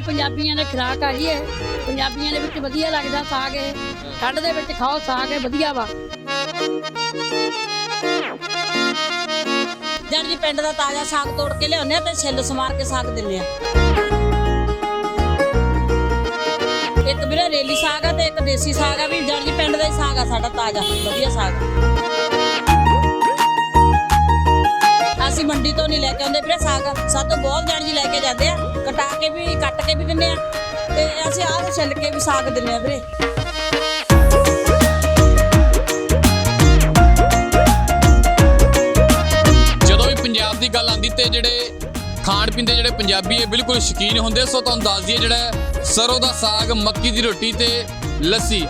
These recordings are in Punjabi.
ਇਹ ਪੰਜਾਬੀਆਂ ਦੇ ਖੁਰਾਕ ਆ ਜੀ ਇਹ ਪੰਜਾਬੀਆਂ ਦੇ ਵਿੱਚ ਵਧੀਆ ਲੱਗਦਾ ਸਾਗ ਇਹ। ਠੰਡ ਦੇ ਵਿੱਚ ਖਾਓ, ਸਾਗ ਇਹ ਵਧੀਆ ਵਾ। ਜਦ ਜੀ ਪਿੰਡ ਦਾ ਤਾਜ਼ਾ ਸਾਗ ਤੋੜ ਕੇ ਲਿਆਉਂਦੇ ਆ ਤੇ ਛਿੱਲ ਸਮਾਰ ਕੇ ਸਾਗ ਦਿੰਦੇ ਆ। ਇੱਕ ਵੀਰੇ ਰੇਲੀ ਸਾਗ ਆ ਤੇ ਇੱਕ ਦੇਸੀ ਸਾਗ ਆ ਵੀ, ਜਦ ਜੀ ਪਿੰਡ ਦਾ ਹੀ ਸਾਗ ਆ, ਸਾਡਾ ਤਾਜ਼ਾ, ਵਧੀਆ ਸਾਗ ਅਸੀਂ ਮੰਡੀ ਤੋਂ ਨਹੀਂ ਲੈ ਕੇ ਆਉਂਦੇ ਵੀਰੇ, ਸਾਗ। ਸਾਤੋਂ ਬਹੁਤ ਜਣ ਜੀ ਲੈ ਕੇ ਜਾਂਦੇ ਆ। ਕਟਾ ਕੇ ਵੀ, ਕੱਟ ਕੇ ਵੀ ਦਿੰਦੇ ਆ। ਤੇ ਅਸੀਂ ਆਹ ਛਿੱਲ ਕੇ ਵੀ ਸਾਗ ਦਿੰਦੇ ਆ ਵੀਰੇ। ਜਦੋਂ ਵੀ ਪੰਜਾਬ ਦੀ ਗੱਲ ਆਉਂਦੀ ਤੇ ਜਿਹੜੇ ਖਾਣ ਪੀਣ ਦੇ ਜਿਹੜੇ ਪੰਜਾਬੀ ਇਹ ਬਿਲਕੁਲ ਸ਼ੌਕੀਨ ਹੁੰਦੇ ਸੋ ਤੁਹਾਨੂੰ ਦੱਸ ਦਈਏ ਜਿਹੜਾ ਸਰੋਂ ਦਾ ਸਾਗ, ਮੱਕੀ ਦੀ ਰੋਟੀ ਤੇ ਲੱਸੀ।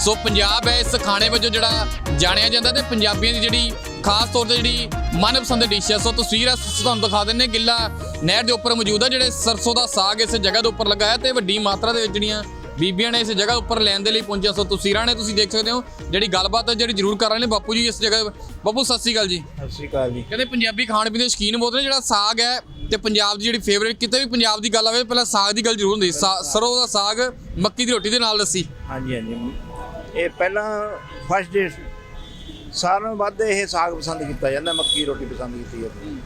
ਸੋ ਪੰਜਾਬ ਹੈ, ਇਸ ਖਾਣੇ ਵਜੋਂ ਜਿਹੜਾ ਜਾਣਿਆ ਜਾਂਦਾ ਤੇ ਪੰਜਾਬੀਆਂ ਦੀ ਜਿਹੜੀ ਖਾਸ ਤੌਰ ਤੇ ਜਿਹੜੀ ਮਨਪਸੰਦ ਡਿਸ਼ ਹੈ ਸੋ ਤਸਵੀਰ ਹੈ ਤੁਹਾਨੂੰ ਦਿਖਾ ਦਿੰਨੇ ਗਿੱਲਾ ਨਹਿਰ ਦੇ ਉੱਪਰ ਮੌਜੂਦ ਹੈ ਜਿਹੜੇ ਸਰਸੋਂ ਦਾ ਸਾਗ ਇਸ ਜਗ੍ਹਾ ਦੇ ਉੱਪਰ ਲੱਗਾ ਹੈ ਤੇ ਵੱਡੀ ਮਾਤਰਾ ਦੇ ਵਿੱਚ ਜਿਹੜੀਆਂ ਬੀਬੀਆਂ ਨੇ ਇਸ ਜਗ੍ਹਾ ਉੱਪਰ ਲੈਣ ਦੇ ਲਈ ਪਹੁੰਚਿਆ। ਸੋ ਤਸਵੀਰਾਂ ਨੇ ਤੁਸੀਂ ਦੇਖ ਸਕਦੇ ਹੋ ਜਿਹੜੀ ਗੱਲਬਾਤ ਹੈ ਜਿਹੜੀ ਜ਼ਰੂਰ ਕਰ ਰਹੇ ਨੇ। ਬਾਪੂ ਜੀ ਇਸ ਜਗ੍ਹਾ ਬਾਪੂ ਸਤਿ ਸ਼੍ਰੀ ਅਕਾਲ ਜੀ। ਸਤਿ ਸ਼੍ਰੀ ਅਕਾਲ ਜੀ। ਕਹਿੰਦੇ ਪੰਜਾਬੀ ਖਾਣ ਪੀਣ ਦੇ ਸ਼ੌਕੀਨ ਬਹੁਤ ਨੇ ਜਿਹੜਾ ਸਾਗ ਹੈ ਤੇ ਪੰਜਾਬ ਦੀ ਜਿਹੜੀ ਫੇਵਰੇਟ ਕਿਤੇ ਵੀ ਪੰਜਾਬ ਦੀ ਗੱਲ ਆਵੇ ਪਹਿਲਾਂ ਸਾਗ ਦੀ ਗੱਲ ਜ਼ਰੂਰ ਹੁੰਦੀ ਸਰੋਂ ਦਾ ਸਾਗ ਮੱਕੀ ਦੀ ਰੋਟੀ ਦੇ ਨਾਲ ਲੱਸੀ। ਹਾਂਜੀ ਹਾਂਜੀ। ਇਹ ਪਹਿਲਾਂ ਫਸਟ ਡੇ ਸਾਰਿਆਂ ਨਾਲੋਂ ਵੱਧ ਇਹ ਸਾਗ ਪਸੰਦ ਕੀਤਾ ਜਾਂਦਾ ਮੱਕੀ ਰੋਟੀ ਪਸੰਦ ਕੀਤੀ ਜਾਂਦੀ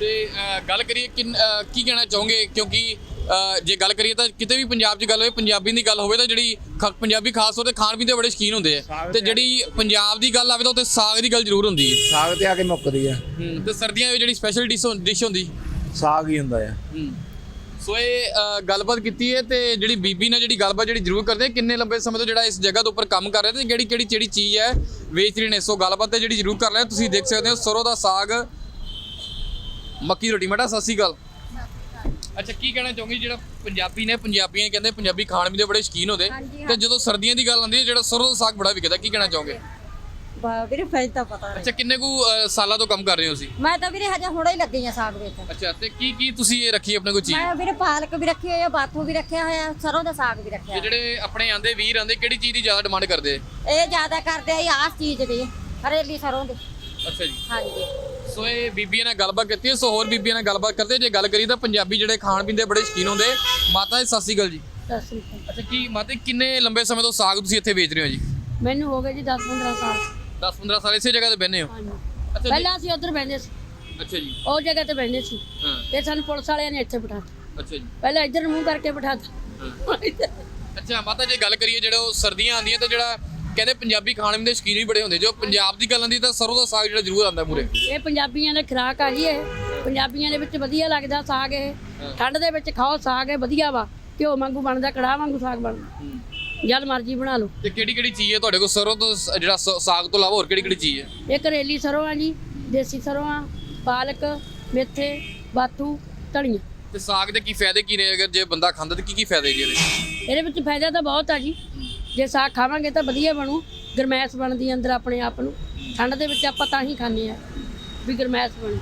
ਤੇ ਗੱਲ ਕਰੀਏ ਕਿੰਨ- ਕੀ ਕਹਿਣਾ ਚਾਹੋਗੇ? ਕਿਉਂਕਿ ਜੇ ਗੱਲ ਕਰੀਏ ਤਾਂ ਕਿਤੇ ਵੀ ਪੰਜਾਬ 'ਚ ਗੱਲ ਹੋਵੇ ਪੰਜਾਬੀ ਦੀ ਗੱਲ ਹੋਵੇ ਤਾਂ ਜਿਹੜੀ ਖ- ਪੰਜਾਬੀ ਖਾਸ ਤੌਰ ਤੇ ਖਾਣ ਪੀਣ ਦੇ ਬੜੇ ਸ਼ੌਕੀਨ ਹੁੰਦੇ ਆ। ਸਾਗ ਤੇ ਤੇ- ਜਿਹੜੀ ਪੰਜਾਬ ਦੀ ਗੱਲ ਆਵੇ ਤਾਂ ਉੱਥੇ ਸਾਗ ਦੀ ਗੱਲ ਜ਼ਰੂਰ ਹੁੰਦੀ ਹੈ। ਸਾਗ ਤੇ ਆ ਕੇ ਮੁੱਕਦੀ ਆ। ਤੇ ਸਰਦੀਆਂ ਵਿੱਚ ਜਿਹੜੀ ਸਪੈਸ਼ਲ ਡਿਸ਼ ਡਿਸ਼ ਹੁੰਦੀ? ਸਾਗ ਹੀ ਹੁੰਦਾ ਆ। ਸੋ ਇਹ ਗੱਲਬਾਤ ਕੀਤੀ ਹੈ ਤੇ ਜਿਹੜੀ ਬੀਬੀ ਨੇ ਜਿਹੜੀ ਗੱਲਬਾਤ ਜਿਹੜੀ ਜ਼ਰੂਰ ਕਰਦੇ ਕਿੰਨੇ ਲੰਬੇ ਸਮੇਂ ਤੋਂ ਜਿਹੜਾ ਇਸ ਜਗ੍ਹਾ ਦੇ ਉੱਪਰ ਕੰਮ ਕਰ ਰਹੇ ਤੇ ਕਿਹੜੀ ਕਿਹੜੀ ਜਿਹੜੀ ਚੀਜ਼ ਹੈ ਵੇਚ ਰਹੇ ਨੇ। ਸੋ ਗੱਲਬਾਤ ਤੇ ਜਿਹੜੀ ਜ਼ਰੂਰ ਕਰ ਰਹੇ। ਤੁਸੀਂ ਦੇਖ ਸਕਦੇ ਹੋ ਸਰੋਂ ਦਾ ਸਾਗ ਮੱਕੀ ਰੋਟੀ। ਮਟਾ ਸ਼੍ਰੀ ਅਕਾਲ। ਅੱਛਾ ਕੀ ਕਹਿਣਾ ਚਾਹੋਗੇ? ਜਿਹੜਾ ਪੰਜਾਬੀ ਨੇ ਪੰਜਾਬੀਆਂ ਕਹਿੰਦੇ ਪੰਜਾਬੀ ਖਾਣ ਪੀਣ ਦੇ ਬੜੇ ਸ਼ੌਕੀਨ ਹੁੰਦੇ। ਤੇ ਜਦੋਂ ਸਰਦੀਆਂ ਦੀ ਗੱਲ ਆਉਂਦੀ ਹੈ ਜਿਹੜਾ ਸਰੋਂ ਦਾ ਸਾਗ ਬੜਾ ਵਿਕਦਾ ਕੀ ਕਹਿਣਾ ਚਾਹੋਗੇ? ਬਾ- ਵੀਰੇ ਫੈਜ ਤਾਂ ਪਤਾ ਨਹੀਂ ਅੱਛਾ ਕਿੰਨੇ ਕੁ ਅ, ਸਾਲਾਂ ਤੋਂ ਕੰਮ ਕਰ ਰਹੇ ਹੋ ਤੁਸੀਂ? ਮੈਂ ਤਾਂ ਵੀਰੇ ਹਜੇ ਹੁਣੇ ਹੀ ਲੱਗੀ ਆ ਸਾਗ ਵੇਚਣ। ਅੱਛਾ ਤੇ ਕੀ ਕੀ ਤੁਸੀਂ ਇਹ ਰੱਖੀ ਆਪਣੇ ਕੋਈ ਚੀਜ਼? ਮੈਂ ਵੀਰੇ ਪਾਲਕ ਵੀ ਰੱਖੀ ਹੋਈ ਆ ਬਾਥੂ ਵੀ ਰੱਖਿਆ ਹੋਇਆ ਸਰੋਂ ਦਾ ਸਾਗ ਵੀ ਰੱਖਿਆ। ਤੇ ਜਿਹੜੇ ਆਪਣੇ ਆਂਦੇ ਵੀਰ ਆਂਦੇ ਕਿਹੜੀ ਚੀਜ਼ ਦੀ ਜ਼ਿਆਦਾ ਡਿਮਾਂਡ ਕਰਦੇ? ਇਹ ਜ਼ਿਆਦਾ ਕਰਦੇ ਆ ਆਹ ਚੀਜ਼ ਦੀ ਹਰੇਲੀ ਸਰੋਂ ਦੀ। ਅੱਛਾ ਜੀ। ਹਾਂਜੀ। ਸੋ ਇਹ ਬੀਬੀਆਂ ਨਾਲ ਗੱਲਬਾਤ ਕੀਤੀ ਹੈ ਸੋ ਹੋਰ ਬੀਬੀਆਂ ਨਾਲ ਗੱਲਬਾਤ ਕਰਦੇ ਜੇ ਗੱਲ ਕਰੀ ਤਾਂ ਪੰਜਾਬੀ ਜਿਹੜੇ ਖਾਣ ਪੀਣ ਦੇ ਬੜੇ ਸ਼ੌਕੀਨ ਹੁੰਦੇ ਮਾਤਾ ਜੀ ਸਤਿ ਸ਼੍ਰੀ ਅਕਾਲ ਜੀ। ਸਤਿ ਸ੍ਰੀ ਅਕਾਲ। ਅੱਛਾ ਕੀ ਮਾਤਾ ਜੀ, ਕਿੰਨੇ ਲੰਬੇ ਸਮੇਂ ਤੋਂ ਸਾਗ ਤੁਸੀਂ ਇੱਥੇ ਵੇਚ ਰਹੇ ਹੋ ਜੀ? ਮੈਨੂੰ ਹੋ ਗਏ ਜੀ 10 15 ਸਾਲ। 10 15 ਸਾਲ ਇਸੇ ਜਗ੍ਹਾ ਤੇ ਬਹਿੰਦੇ ਹੋ? ਹਾਂਜੀ। ਅੱਛਾ ਜੀ। ਪਹਿਲਾਂ ਅਸੀਂ ਉੱਧਰ ਬੈਠੇ ਸੀ। ਅੱਛਾ ਜੀ। ਉਹ ਜਗ੍ਹਾ ਤੇ ਬੈਠੇ ਸੀ। ਹਾਂ। ਫਿਰ ਸਾਨੂੰ ਪੁਲਿਸ ਵਾਲਿਆਂ ਨੇ ਇੱਥੇ ਬਿਠਾਤਾ ਅੱਛਾ ਜੀ। ਪਹਿਲਾਂ ਇੱਧਰ ਮੂੰਹ ਕਰਕੇ ਬਿਠਾਤਾ ਹਾਂ। ਅੱਛਾ ਮਾਤਾ ਜੇ ਗੱਲ ਕਰੀਏ ਜਿਹੜਾ ਉਹ ਸਰਦੀਆਂ ਆਉਂਦੀਆਂ ਤਾਂ ਜਿਹੜਾ ਕਹਿੰਦੇ ਪੰਜਾਬੀ ਖਾਣ ਪੀਣ ਦੇ ਸ਼ੌਕੀਨ ਵੀ ਬੜੇ ਹੁੰਦੇ। ਜੋ ਪੰਜਾਬ ਦੀ ਗੱਲ ਆਉਂਦੀ ਤਾਂ ਸਰੋਂ ਦਾ ਸਾਗ ਜਿਹੜਾ ਜ਼ਰੂਰ ਆਉਂਦਾ ਮੂਰੇ ਇਹ ਪੰਜਾਬੀਆਂ ਦੇ ਖੁਰਾਕ ਆ ਜੀ ਇਹ। ਪੰਜਾਬੀਆਂ ਦੇ ਵਿੱਚ ਵਧੀਆ ਲੱਗਦਾ ਸਾਗ ਇਹ। ਠੰਡ ਦੇ ਵਿੱਚ ਖਾਓ ਸਾਗ ਇਹ ਵਧੀਆ ਵਾ। ਘਿਓ ਵਾਂਗੂ ਬਣਦਾ ਕੜਾਹ ਵਾਂਗੂ ਸਾਗ ਬਣਦਾ। ਜਦ ਮਰਜ਼ੀ ਬਣਾ ਲਓ। ਤੇ ਕਿਹੜੀ ਕਿਹੜੀ ਚੀਜ਼ ਹੈ ਤੁਹਾਡੇ ਕੋਲ? ਸਰੋਂ ਤੋਂ ਸ- ਜਿਹੜਾ ਸ- ਸਾਗ ਤੋਂ ਇਲਾਵਾ ਹੋਰ ਕਿਹੜੀ ਕਿਹੜੀ ਚੀਜ਼ ਹੈ? ਇਹ ਕਰੇਲੀ ਸਰੋਂ ਆ ਜੀ ਦੇਸੀ ਸਰੋਂ ਆ ਪਾਲਕ ਮੇਥੇ ਬਾਥੂ ਧਨੀਆ। ਤੇ ਸਾਗ ਦੇ ਕੀ ਫਾਇਦੇ ਕੀ ਨੇ? ਅਗਰ ਜੇ ਬੰਦਾ ਖਾਂਦਾ ਤਾਂ ਕੀ ਕੀ ਫਾਇਦੇ ਜੀ ਇਹਦੇ ਇਹਦੇ ਵਿੱਚ ਫਾਇਦਾ ਤਾਂ ਬਹੁਤ ਆ ਜੀ। ਜੇ ਸਾਗ ਖਾਵਾਂਗੇ ਤਾਂ ਵਧੀਆ ਬਣੂ ਗਰਮੈਸ਼ ਬਣਦੀ ਅੰਦਰ ਆਪਣੇ ਆਪ ਨੂੰ। ਠੰਡ ਦੇ ਵਿੱਚ ਆਪਾਂ ਤਾਂ ਹੀ ਖਾਂਦੇ ਆ ਵੀ ਗਰਮੈਸ਼ ਬਣੇ।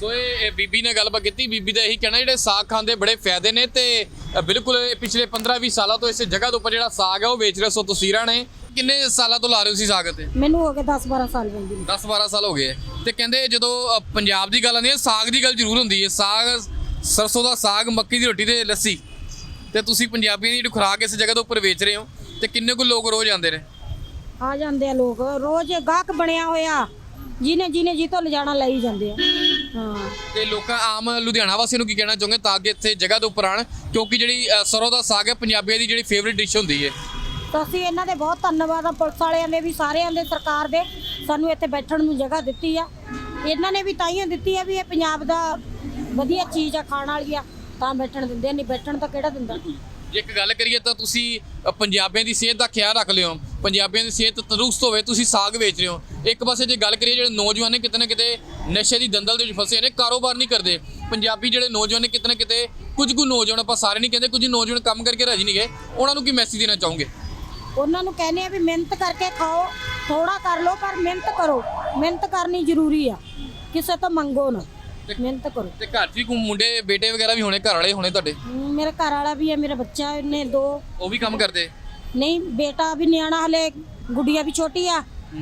ਸੋ ਇਹ ਇਹ ਬੀਬੀ ਨੇ ਗੱਲਬਾਤ ਕੀਤੀ। ਬੀਬੀ ਦਾ ਇਹੀ ਕਹਿਣਾ ਜਿਹੜੇ ਸਾਗ ਖਾਂਦੇ ਬੜੇ ਫਾਇਦੇ ਨੇ ਤੇ ਬਿਲਕੁਲ ਪਿਛਲੇ 15-20 ਸਾਲਾਂ ਤੋਂ ਇਸ ਜਗ੍ਹਾ ਦੇ ਉੱਪਰ ਜਿਹੜਾ ਸਾਗ ਹੈ ਉਹ ਵੇਚ ਰਹੇ ਸੋ ਤਸਵੀਰਾਂ ਨੇ। ਕਿੰਨੇ ਸਾਲਾਂ ਤੋਂ ਲਾ ਰਹੇ ਹੋ ਸੀ ਸਾਗ ਤੇ ਮੈਨੂੰ ਹੋ ਗਏ 10 12 ਸਾਲ ਬੰਦੀ 10-12 ਸਾਲ ਹੋ ਗਏ। ਹੈ। ਤੇ ਕਹਿੰਦੇ ਜਦੋਂ ਅ, ਪੰਜਾਬ ਦੀ ਗੱਲ ਆਉਂਦੀ ਹੈ ਸਾਗ ਦੀ ਗੱਲ ਜ਼ਰੂਰ ਹੁੰਦੀ ਹੈ। ਸਾਗ ਸਰਸੋਂ ਦਾ ਸਾਗ ਮੱਕੀ ਦੀ ਰੋਟੀ ਤੇ ਲੱਸੀ। ਤੇ ਤੁਸੀਂ ਪੰਜਾਬੀਆਂ ਦੀ ਜਿਹੜੀ ਖੁਰਾਕ ਇਸ ਜਗ੍ਹਾ ਦੇ ਉੱਪਰ ਵੇਚ ਰਹੇ ਹੋ ਤੇ ਕਿੰਨੇ ਕੁ ਲੋਕ ਰੋਜ਼ ਆਉਂਦੇ ਨੇ? ਆ ਜਾਂਦੇ ਆ ਲੋਕ। ਰੋਜ਼ ਗਾਹਕ ਬਣਿਆ ਹੋਇਆ। ਜਿਹਨੇ ਜਿਹਨੇ ਜੀ ਤੋਂ ਲਿਜਾਣਾ ਲਈ ਜਾਂਦੇ ਆ। ਹਾਂ। ਤੇ ਲੋਕਾਂ ਆਮ ਲੁਧਿਆਣਾ ਵਾਸੀਆਂ ਨੂੰ ਕੀ ਕਹਿਣਾ ਚਾਹੁੰਗੇ ਤਾਂ ਕਿ ਇੱਥੇ ਜਗ੍ਹਾ ਦੇ ਉੱਪਰ ਆਣ ਕਿਉਂਕਿ ਜਿਹੜੀ ਅ, ਸਰੋਂ ਦਾ ਸਾਗ ਹੈ ਪੰਜਾਬੀਆਂ ਦੀ ਜਿਹੜੀ ਫੇਵਰਿਟ ਡਿਸ਼ ਹੁੰਦੀ ਹੈ ਤਾਂ ਅਸੀਂ ਇਹਨਾਂ ਦੇ ਬਹੁਤ ਧੰਨਵਾਦ ਆ ਪੁਲਿਸ ਵਾਲਿਆਂ ਦੇ ਵੀ ਸਾਰਿਆਂ ਦੇ ਸਰਕਾਰ ਦੇ। ਸਾਨੂੰ ਇੱਥੇ ਬੈਠਣ ਨੂੰ ਜਗ੍ਹਾ ਦਿੱਤੀ ਆ। ਇਹਨਾਂ ਨੇ ਵੀ ਤਾਈਆਂ ਦਿੱਤੀ ਆ ਵੀ ਇਹ ਪੰਜਾਬ ਦਾ ਵਧੀਆ ਚੀਜ਼ ਆ ਖਾਣ ਵਾਲੀ ਆ। ਤਾਂ ਬੈਠਣ ਦਿੰਦੇ ਆ, ਨਹੀਂ ਬੈਠਣ ਤਾਂ ਕਿਹੜਾ ਦਿੰਦਾ? ਜੇ ਇੱਕ ਗੱਲ ਕਰੀਏ ਤਾਂ ਤੁਸੀਂ ਅ, ਪੰਜਾਬੀਆਂ ਦੀ ਸਿਹਤ ਦਾ ਖਿਆਲ ਰੱਖ ਲਿਓ। ਪੰਜਾਬੀਆਂ ਦੀ ਸਿਹਤ ਤੰਦਰੁਸਤ ਹੋਵੇ ਤੁਸੀਂ ਸਾਗ ਵੇਚ ਰਹੇ ਹੋ। ਇੱਕ ਪਾਸੇ ਜੇ ਗੱਲ ਕਰੀਏ ਜਿਹੜੇ ਨੌਜਵਾਨ ਨੇ ਕਿਤੇ ਨਾ ਕਿਤੇ ਨਸ਼ੇ ਦੀ ਦੰਦਲ ਦੇ ਵਿੱਚ ਫਸੇ ਨੇ ਕਾਰੋਬਾਰ ਨਹੀਂ ਕਰਦੇ। ਪੰਜਾਬੀ ਜਿਹੜੇ ਨੌਜਵਾਨ ਨੇ ਕਿਤੇ ਨਾ ਕਿਤੇ ਕੁਝ ਕੁ ਨੌਜਵਾਨ ਆਪਾਂ ਸਾਰੇ ਨਹੀਂ ਕਹਿੰਦੇ ਕੁਝ ਨੌਜਵਾਨ ਕੰਮ ਕਰਕੇ ਰਾਜੀ ਨਹੀਂ ਗਏ। ਉਹਨਾਂ ਨੂੰ ਕੀ ਮੈਸੇਜ ਦੇਣਾ ਚਾਹੋਗੇ? ਉਹਨਾਂ ਨੂੰ ਕਹਿੰਦੇ ਆ ਵੀ ਮਿਹਨਤ ਕਰਕੇ ਖਾਓ ਥੋੜਾ ਕਰ ਲਓ ਪਰ ਮਿਹਨਤ ਕਰੋ। ਮਿਹਨਤ ਕਰਨੀ ਜ਼ਰੂਰੀ ਆ। ਕਿਸੇ ਤੋਂ ਮੰਗੋ ਨਾ। ਮਿਹਨਤ ਕਰੋ। ਤੇ ਘਰ 'ਚ ਵੀ ਕੋਈ ਮੁੰਡੇ ਬੇਟੇ ਵਗੈਰਾ ਵੀ ਹੋਣੇ ਘਰ ਵਾਲੇ ਹੋਣੇ ਤੁਹਾਡੇ? ਮੇਰੇ ਘਰ ਵਾਲਾ ਵੀ ਹੈ ਮੇਰਾ ਬੱਚਾ ਨੇ ਦੋ। ਉਹ ਵੀ ਕੰਮ ਕਰਦੇ? ਨਹੀਂ ਬੇਟਾ ਵੀ ਨਿਆਣਾ ਹਲੇ ਗੁੱਡੀਆ ਵੀ ਛੋਟੀ ਆ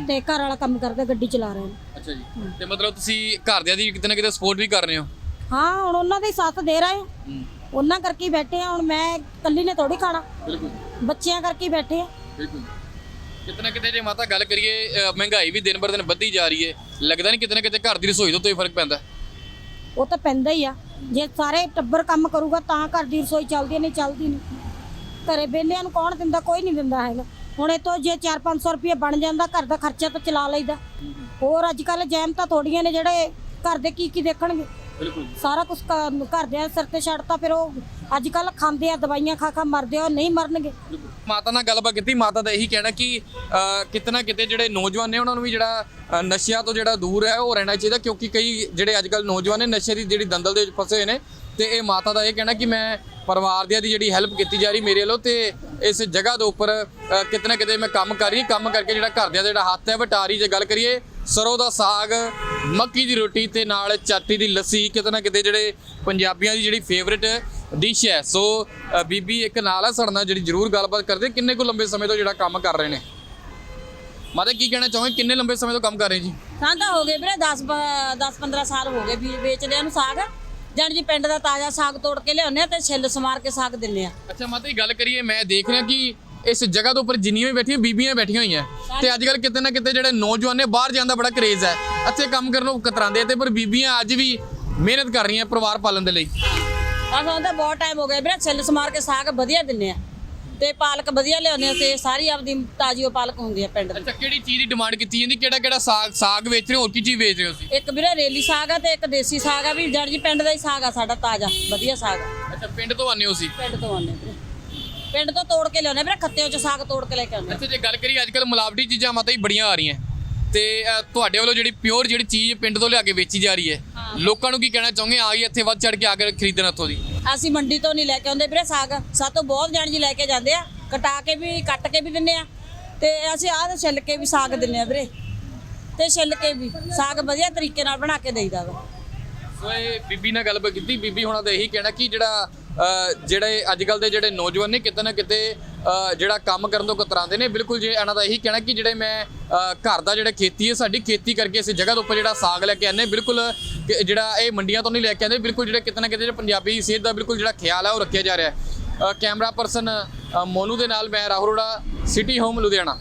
ਤੇ ਘਰ ਵਾਲਾ ਕੰਮ ਕਰਦਾ ਗੱਡੀ ਚਲਾ ਰਿਹਾ। ਅੱਛਾ ਜੀ। ਤੇ ਮਤਲਬ ਤੁਸੀਂ ਘਰਦਿਆਂ ਦੀ ਕਿਤੇ ਨਾ ਕਿਤੇ ਸਪੋਰਟ ਵੀ ਕਰ ਰਹੇ ਹੋ? ਹਾਂ ਹੁਣ ਉਹਨਾਂ ਦਾ ਸਾਥ ਦੇ ਰਹੇ ਹਾਂ। ਉਹਨਾਂ ਕਰਕੇ ਹੀ ਬੈਠੇ ਆ ਹੁਣ ਮੈਂ ਇਕੱਲੀ ਨੇ ਥੋੜੀ ਖਾਣਾ। ਬਿਲਕੁਲ। ਬੱਚਿਆਂ ਕਰਕੇ ਹੀ ਬੈਠੇ ਆ ਬਿਲਕੁਲ। ਕਿਤਨਾ ਕਿਤੇ ਜੇ ਮਾਤਾ ਗੱਲ ਕਰੀਏ ਮਹਿੰਗਾਈ ਵੀ ਦਿਨ ਬਰ ਦਿਨ ਵੱਧਦੀ ਜਾ ਰਹੀ ਹੈ। ਲੱਗਦਾ ਨਹੀਂ ਕਿਤੇ ਨਾ ਕਿਤੇ ਘਰ ਦੀ ਰਸੋਈ ਤੋਂ ਹੀ ਫ਼ਰਕ ਪੈਂਦਾ। ਉਹ ਤਾਂ ਪੈਂਦਾ ਹੀ ਆ। ਜੇ ਸਾਰੇ ਟੱਬਰ ਕੰਮ ਕਰੂਗਾ ਤਾਂ ਘਰ ਦੀ ਰਸੋਈ ਚੱਲਦੀ ਹੈ, ਨਹੀਂ ਚੱਲਦੀ ਨਹੀਂ। ਘਰੇ ਬੇਲਿਆਂ ਨੂੰ ਕੌਣ ਦਿੰਦਾ ਕੋਈ ਨਹੀਂ ਦਿੰਦਾ ਹੈਗਾ। ਹੁਣ ਇਹ ਤੋਂ ਜੇ 4-500 ਰੁਪਏ ਬਣ ਜਾਂਦਾ ਘਰ ਦਾ ਖਰਚਾ ਤਾਂ ਚਲਾ ਲਈਦਾ। ਹੋਰ ਅੱਜ ਕੱਲ ਜੈਮ ਤਾਂ ਥੋੜੀਆਂ ਨੇ ਜਿਹੜੇ ਘਰ ਦੇ ਕੀ ਕੀ ਦੇਖਣਗੇ। ਸਾਰਾ ਕੁਝ ਘਰ ਦੇ ਸਿਰ ਤੇ ਛੱਡਤਾ ਫਿਰ ਉਹ ਅੱਜ ਕੱਲ ਖਾਂਦੇ ਆ ਦਵਾਈਆਂ ਖਾ ਖਾ ਮਰਦੇ ਆ ਨਹੀਂ ਮਰਨਗੇ। ਮਾਤਾ ਨਾਲ ਗੱਲਬਾਤ ਕੀਤੀ ਮਾਤਾ ਦਾ ਇਹੀ ਕਹਿਣਾ ਕਿ ਕਿਤਨਾ ਕਿਤੇ ਜਿਹੜੇ ਨੌਜਵਾਨ ਨੇ ਉਹਨਾਂ ਨੂੰ ਵੀ ਜਿਹੜਾ ਨਸ਼ਿਆਂ ਤੋਂ ਜਿਹੜਾ ਦੂਰ ਹੈ ਉਹ ਰਹਿਣਾ ਚਾਹੀਦਾ ਕਿਉਂਕਿ ਕਈ ਜਿਹੜੇ ਅੱਜ ਕੱਲ ਨੌਜਵਾਨ ਨੇ ਨਸ਼ੇ ਦੀ ਜਿਹੜੀ ਦੰਦਲ ਦੇ ਵਿੱਚ ਫਸੇ ਹੋਏ ਨੇ ਤੇ ਇਹ ਮਾਤਾ ਦਾ ਇਹ ਕਹਿਣਾ ਕਿ ਮੈਂ ਪਰਿਵਾਰ ਦਿਆਂ ਦੀ ਜਿਹੜੀ ਹੈਲਪ ਕੀਤੀ ਜਾ ਰਹੀ ਮੇਰੇ ਵੱਲੋਂ ਤੇ ਇਸ ਜਗ੍ਹਾ ਦੇ ਉੱਪਰ ਅ, ਕਿਤੇ ਨਾ ਕਿਤੇ ਮੈਂ ਕੰਮ ਕਰ ਰਹੀ ਕੰਮ ਕਰਕੇ ਜਿਹੜਾ ਘਰਦਿਆਂ ਦਾ ਜਿਹੜਾ ਹੱਥ ਹੈ ਵਟਾਰੀ ਜੇ ਗੱਲ ਕਰੀਏ ਸਰੋਂ ਦਾ ਸਾਗ ਮੱਕੀ ਦੀ ਰੋਟੀ ਤੇ ਨਾਲ ਚਾਟੀ ਦੀ ਲੱਸੀ ਕਿਤੇ ਨਾ ਕਿਤੇ ਜਿਹੜੇ ਪੰਜਾਬੀਆਂ ਦੀ ਜਿਹੜੀ ਫੇਵਰਿਟ ਡਿਸ਼ ਹੈ। ਸੋ ਬੀਬੀ ਇੱਕ ਨਾਲ ਸਾਡੇ ਨਾਲ ਜਿਹੜੀ ਜ਼ਰੂਰ ਗੱਲਬਾਤ ਕਰਦੇ ਕਿੰਨੇ ਕੁ ਲੰਬੇ ਸਮੇਂ ਤੋਂ ਜਿਹੜਾ ਕੰਮ ਕਰ ਰਹੇ ਨੇ? ਮਾਤਾ ਕੀ ਕਹਿਣਾ ਚਾਹੋਗੇ? ਕਿੰਨੇ ਲੰਬੇ ਸਮੇਂ ਤੋਂ ਕੰਮ ਕਰ ਰਹੇ ਜੀ? ਤਾਂ ਹੋ ਗਏ ਵੀਰੇ 10 10 15 ਸਾਲ ਹੋ ਗਏ ਵੀ ਵੇਚਦਿਆਂ ਨੂੰ ਸਾਗ। ਜਾਣੀ ਜੀ ਪਿੰਡ ਦਾ ਤਾਜ਼ਾ ਸਾਗ ਤੋੜ ਕੇ ਲਿਆਉਂਦੇ ਆ ਤੇ ਛਿੱਲ ਸਮਾਰ ਕੇ ਸਾਗ ਦਿੰਨੇ ਆ। ਅੱਛਾ ਮਾਤਾ ਜੀ ਗੱਲ ਕਰੀਏ ਮੈਂ ਦੇਖ ਰਿਹਾ ਕਿ ਇਸ ਜਗ੍ਹਾ ਦੇ ਉੱਪਰ ਜਿੰਨੀਆਂ ਵੀ ਬੈਠੀਆਂ ਬੀਬੀਆਂ ਬੈਠੀਆਂ ਹੋਈਆਂ। ਤੇ ਅੱਜ ਕੱਲ ਕਿਤੇ ਨਾ ਕਿਤੇ ਜਿਹੜੇ ਨੌਜਵਾਨ ਨੇ ਬਾਹਰ ਜਾਣ ਦਾ ਬੜਾ ਕਰੇਜ਼ ਹੈ। ਇੱਥੇ ਕੰਮ ਕਰਨ ਨੂੰ ਕਤਰਾਉਂਦੇ ਤੇ ਪਰ ਬੀਬੀਆਂ ਅੱਜ ਵੀ ਮਿਹਨਤ ਕਰ ਰਹੀਆਂ ਪਰਿਵਾਰ ਪਾਲਣ ਦੇ ਲਈ। ਸਾਨੂੰ ਤਾਂ ਬਹੁਤ ਟਾਈਮ ਹੋ ਗਿਆ। ਵੀਰੇ ਛਿੱਲ ਸਮਾਰ ਕੇ ਸਾਗ ਵਧੀਆ ਦਿੰਨੇ ਆ। ਤੇ ਪਾਲਕ ਵਧੀਆ ਲਿਆਉਂਦੇ ਆ ਤੇ ਸਾਰੀ ਆਪਦੀ ਤਾਜ਼ੀ ਓ ਪਾਲਕ ਹੁੰਦੀ ਆ ਪਿੰਡ ਦੀ ਅੱਛਾ ਕਿਹੜੀ ਚੀਜ਼ ਦੀ ਡਿਮਾਂਡ ਕੀਤੀ ਜਾਂਦੀ? ਕਿਹੜਾ ਕਿਹੜਾ ਸਾਗ ਸਾਗ ਵੇਚ ਰਹੇ ਹੋ? ਹੋਰ ਕੀ ਚੀਜ਼ ਵੇਚ ਰਹੇ ਹੋ ਤੁਸੀਂ? ਇੱਕ ਵੀਰੇ ਰੇਲੀ ਸਾਗ ਆ ਤੇ ਇੱਕ ਦੇਸੀ ਸਾਗ ਆ ਵੀ ਜਾਣੀ ਜੀ ਪਿੰਡ ਦਾ ਹੀ ਸਾਗ ਆ ਸਾਡਾ ਤਾਜ਼ਾ ਵਧੀਆ ਸਾਗ ਆ। ਅੱਛਾ ਪਿੰਡ ਤੋਂ ਆਨੇ ਹੋ ਸੀ ਪਿੰਡ ਤੋਂ ਆਉਂਦੇ ਵੀਰੇ। ਪਿੰਡ ਤੋਂ ਤੋੜ ਕੇ ਲਿਆਉਂਦੇ ਵੀਰੇ ਖੱਤਿਆਂ ਚ ਸਾਗ ਤੋੜ ਕੇ ਲੈ ਕੇ ਆਉਂਦੇ ਅੱਛਾ ਜੇ ਗੱਲ ਕਰੀਏ ਅੱਜ ਕੱਲ ਮਿਲਾਵਟੀ ਚੀਜ਼ਾਂ ਮਾਤਾ ਜੀ ਬੜੀਆਂ ਆ ਰਹੀਆਂ। ਤੇ ਅ, ਤੁਹਾਡੇ ਵੱਲੋਂ ਜਿਹੜੀ ਪਿਓਰ ਜਿਹੜੀ ਚੀਜ਼ ਪਿੰਡ ਤੋਂ ਲਿਆ ਕੇ ਵੇਚੀ ਜਾ ਰਹੀ ਹੈ ਲੋਕਾਂ ਨੂੰ ਕੀ ਕਹਿਣਾ ਚਾਹੋਗੇ? ਆ ਗਈ ਇੱਥੇ ਵੱਧ ਚੜ ਕੇ ਆ ਕੇ ਖਰੀਦਣ ਇੱਥੋਂ ਦੀ। ਅਸੀਂ ਮੰਡੀ ਤੋਂ ਨਹੀਂ ਲੈ ਕੇ ਆਉਂਦੇ ਵੀਰੇ ਸਾਗ। ਸਾਤੋਂ ਬਹੁਤ ਜਾਣ ਜੀ ਲੈ ਕੇ ਜਾਂਦੇ ਆ। ਕਟਾ ਕੇ ਵੀ ਕੱਟ ਕੇ ਵੀ ਦਿੰਨੇ ਆ। ਤੇ ਅਸੀਂ ਆਹ ਛਿੱਲ ਕੇ ਵੀ ਸਾਗ ਦਿੰਨੇ ਆ ਵੀਰੇ। ਤੇ ਛਿੱਲ ਕੇ ਵੀ ਸਾਗ ਵਧੀਆ ਤਰੀਕੇ ਨਾਲ ਬਣਾ ਕੇ ਦੇਈਦਾ ਵਾ। ਸੋ ਇਹ ਬੀਬੀ ਨਾਲ ਗੱਲਬਾਤ ਕੀਤੀ। ਬੀਬੀ ਹੁਣਾਂ ਦਾ ਇਹੀ ਕਹਿਣਾ ਕਿ ਜਿਹੜਾ ਜਿਹੜੇ ਅੱਜ ਕੱਲ ਦੇ ਜਿਹੜੇ ਨੌਜਵਾਨ ਨੇ, ਕਿਤੇ ਨਾ ਕਿਤੇ ਜਿਹੜਾ ਕੰਮ ਕਰਨ ਤੋਂ ਕਤਰਾਉਂਦੇ ਨੇ, ਬਿਲਕੁਲ ਜੇ ਇਹਨਾਂ ਦਾ ਇਹੀ ਕਹਿਣਾ ਕਿ ਜਿਹੜੇ ਮੈਂ ਘਰ ਦਾ ਜਿਹੜਾ ਖੇਤੀ ਹੈ, ਸਾਡੀ ਖੇਤੀ ਕਰਕੇ ਅਸੀਂ ਜਗ੍ਹਾ ਦੇ ਉੱਪਰ ਜਿਹੜਾ ਸਾਗ ਲੈ ਕੇ ਆਨੇ ਬਿਲਕੁਲ, ਕਿ ਜਿਹੜਾ ਇਹ ਮੰਡੀਆਂ ਤੋਂ ਨਹੀਂ ਲੈ ਕੇ ਆਉਂਦੇ, ਬਿਲਕੁਲ ਜਿਹੜੇ ਕਿਤੇ ਨਾ ਕਿਤੇ ਜਿਹੜੇ ਪੰਜਾਬੀ ਸਿਹਤ ਦਾ ਬਿਲਕੁਲ ਜਿਹੜਾ ਖਿਆਲ ਹੈ ਉਹ ਰੱਖਿਆ ਜਾ ਰਿਹਾ ਹੈ। ਕੈਮਰਾ ਪਰਸਨ ਮੋਨੂ ਦੇ ਨਾਲ ਮੈਂ, ਰਾਹੁਲ ਰੋੜਾ ਸਿਟੀ ਹੋਮ ਲੁਧਿਆਣਾ।